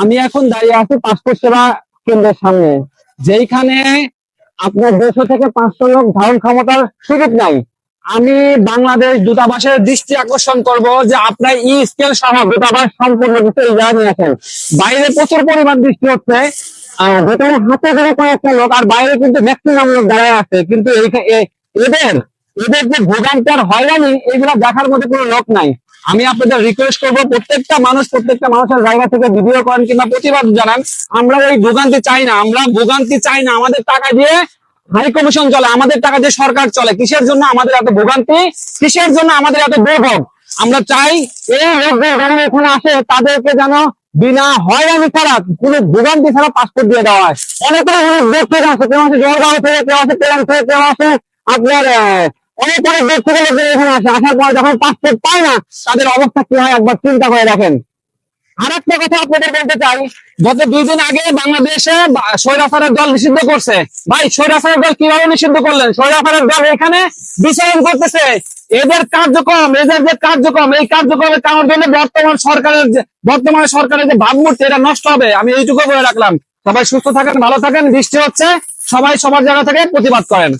আমি এখন দাঁড়িয়ে আছি পাসপোর্ট সেবা কেন্দ্রের সামনে, যেইখানে আপনার দেড়শো থেকে পাঁচশো লোক ধারণ ক্ষমতার সুযোগ নাই। আমি বাংলাদেশ দূতাবাসের দৃষ্টি আকর্ষণ করব যে আপনার ই স্কেল সহ দূতাবাস সম্পূর্ণ কিছু এই জায়গায় নিয়ে আসেন। বাইরে প্রচুর পরিমাণ বৃষ্টি হচ্ছে ভেতরে হাতে ধরে কয়েকটা লোক আর বাইরে কিন্তু ম্যাক্সিমাম লোক দাঁড়ায় আছে। কিন্তু এদের এদের যে ভোগান্তি আর হয়রানি, এগুলো দেখার মধ্যে কোনো লোক নাই। আমি আপনাদের রিকোয়েস্ট করব প্রত্যেকটা মানুষ, প্রত্যেকটা মানুষের জায়গা থেকে ভিডিও করেন কিংবা প্রতিবাদ জানান। আমরা এই ভোগান্তি চাই না, আমরা ভোগান্তি চাই না, আমাদের টাকা দিয়ে হাই কমিশন চলে, আমাদের টাকা দিয়ে সরকার চলে। কিসের জন্য আমাদের এত ভোগান্তি? কিসের জন্য আমাদের এত দুর্ভোগ আমরা চাই এই এখানে আসে, তাদেরকে যেন বিনা হয়রানি ছাড়া, কোনো ভোগান্তি ছাড়া পাসপোর্ট দিয়ে দেওয়া হয়। অনেক দেশ থেকে আছে কেউ আছে জলগাঁও থেকে, কেউ আছে পেরান থেকে, কেউ আছে আপনার অনেক অনেক দেশ থেকে লোকজন এখানে আসে, আসার পর যখন পাসপোর্ট পায় না, তাদের অবস্থা কি হয় একবার চিন্তা করে দেখেন। আর একটা কথা আপনাদের বলতে চাই, গত দুই দিন আগে বাংলাদেশে স্বৈরাচারের দল নিষিদ্ধ করছে। ভাই সৈরাফারের দল কীভাবে নিষিদ্ধ করলেন? সৈরাফারের দল এখানে বিচারণ করতেছে। এদের কার্যক্রম, এদের যে কার্যক্রম, এই কার্যক্রমের কারণ জন্য বর্তমান সরকারের বর্তমান সরকারের যে ভাবমূর্তি, এটা নষ্ট হবে। আমি এইটুকু বলে রাখলাম। সবাই সুস্থ থাকেন, ভালো থাকেন। বৃষ্টি হচ্ছে। সবাই সবার জায়গা থেকে প্রতিবাদ করেন।